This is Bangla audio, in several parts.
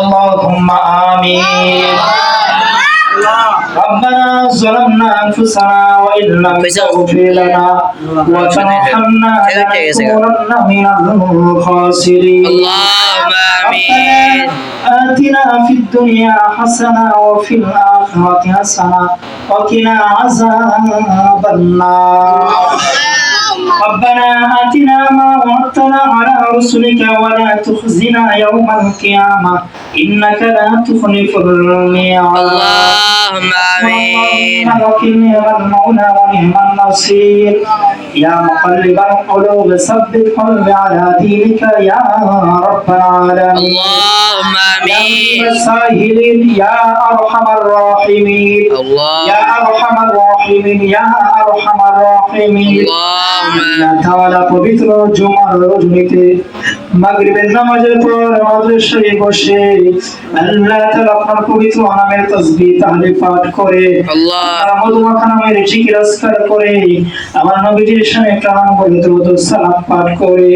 اللهم آمين. ربنا ظلمنا أنفسنا وإن لم تغفر لنا وترحمنا لنكونن من الخاسرين. اللهم آمين. آتنا في الدنيا حسنة وفي الآخرة حسنة وقنا عذاب النار. ربنا آتنا ما وعدتنا على رسلك ولا تخزنا يوم القيامة. إنك لا تخلف الميعاد. اللهم آمين. وكل نعم المولى ونعم النصير يا مقلب القلوب ثبت قلبي على دينك يا رب العالمين. اللهم يا آمين الساهلين يا أرحم الراحمين الله يا أرحم الراحمين يا أرحم الراحمين اللهم আল্লাহ তাআলা পবিত্র জুমার রজনীতে মাগরিবের নামাজের পর আমাদের শুয়ে বসে আল্লাহ তাআলা আপনার পবিত্র নামের তাসবিহ তাহলে পাঠ করে আল্লাহ। মধুমাখা নামের জিকির আসকার করে আমার নবীজির সামনে একটা নাম বলে দরুদ পাঠ করে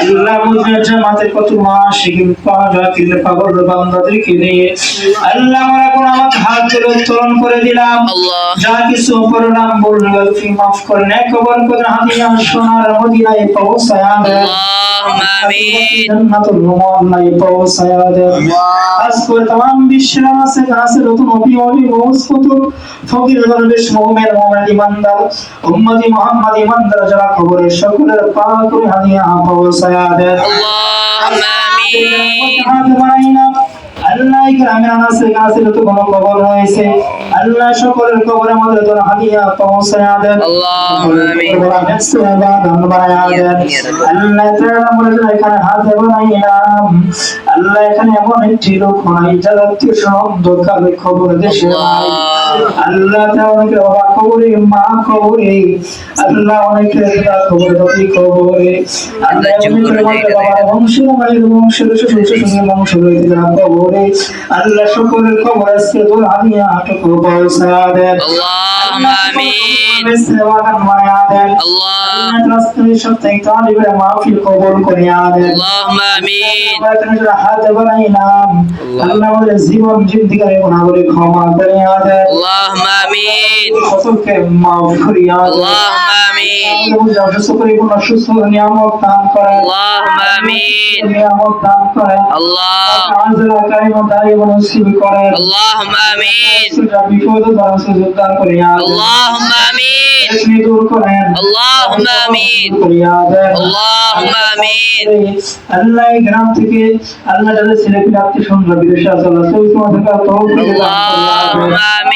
আল্লাহ বুঝার জামাতে কত মাস এগুলো পাওয়া যায় কিন্তু পাগল বান্দাদেরকে নিয়ে আল্লাহ আমরা কোন আমার হাত ধরে উত্তোলন করে দিলাম। যা কিছু অপর নাম বলল গলফি মাফ করে নেক বরকত হাদিয়া সোনার মদিনায় পৌঁছায় আল্লাহ আমিন। জান্নাতুল মুআন্নায় পৌঁছায়া দেন আজকে तमाम বিশ্বের আছে আছে নতুন অপি অলি মৌসুত ফকির দরবেশ মুমিন মুমিন ইমানদার উম্মতি মুহাম্মদ ইমানদার যারা কবরের সকলের পা করে হানিয়া পৌঁছায়া দেন আল্লাহুম্মা আমিন। আল্লাহ ইকরামের আছে আছে নতুন কবর হয়েছে আল্লাহ সকলের কবরে মাদ্রাতুল হাদিয়া পৌঁছায়া দেন। আল্লাহ আমিন। আল্লাহ। তাআলা মোরা এখানে হাত বানাইলাম আল্লাহ এখানে এমন একটি লোক নাই যার আত্মীয় সব দরকারে খবর দেশে আল্লাহ। অনেকে বাবা খবরে মা খবরে আল্লাহ অনেকে খবর খবরে। খবরে। আল্লাহ হাতে বানাইলাম আল্লাহ আমাদের জীবন জিন্দিগারে গুনাহগুলি ক্ষমা করিয়া দেন। আল্লাহুম্মা আমিন। কতকে মাফ করিয়া দেন। আল্লাহুম্মা আল্লাহ। গ্রাম থেকে আল্লাহ তাআলা আত্মীয় বিদেশে আল্লাহ।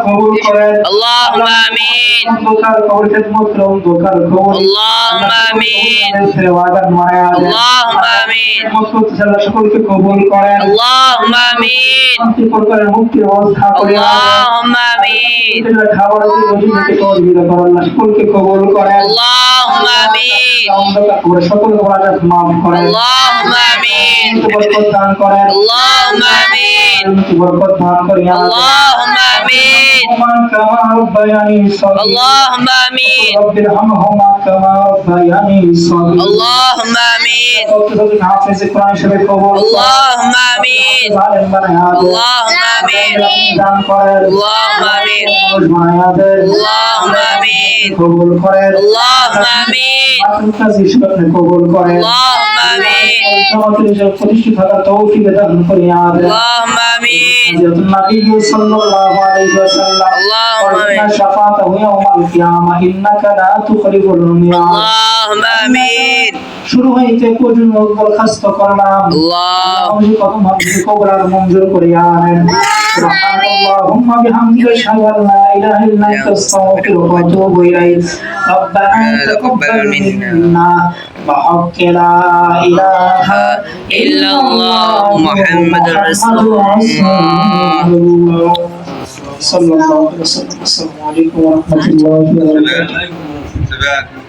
কবুল করেন আল্লাহুম্মা আমিন দোকার কবুল খেদমত রং দোকার কবুল আল্লাহুম্মা আমিন সে ওয়াদার মায়া আল্লাহুম্মা আমিন মকসুদ সকল ওয়াদার মাফ করেন আল্লাহুম্মা আমিন বরকত দান করেন আল্লাহুম্মা আমিন বরকত দান করেন আল্লাহুম্মা آمين اللهم آمين اللهم آمين اللهم آمين اللهم آمين اللهم آمين اللهم آمين আমিন। কবুল করেন। আল্লাহুম্মা আমিন। মাসুম হিসাবে কবুল করেন। আল্লাহুম্মা আমিন। সমাজের প্রতিষ্ঠিত থাকার তৌফিক দান করেন আল্লাহুম্মা আমিন। হযরত নবী সাল্লাল্লাহু আলাইহি ওয়াসাল্লাম। আল্লাহুম্মা আমিন। শাফাআতু ইয়াওমাল কিয়ামা ইন্নাকা লা তুখলিফুল মিয়াদ। আল্লাহুম্মা আমিন। শুরু হইতে পর্যন্ত দরখাস্ত করলাম الله আমি কত ভাবছি কবরার মঞ্জুর করিয়া আনেন سبحان اللهم بحمدك أشهد أن لا إله إلا أنت أستغفرك وأتوب إليك ربنا تقبل منا بحق لا إله إلا الله محمد رسول الله. الله صلى الله عليه وسلم السلام عليكم ورحمة الله وبركاته Sebagai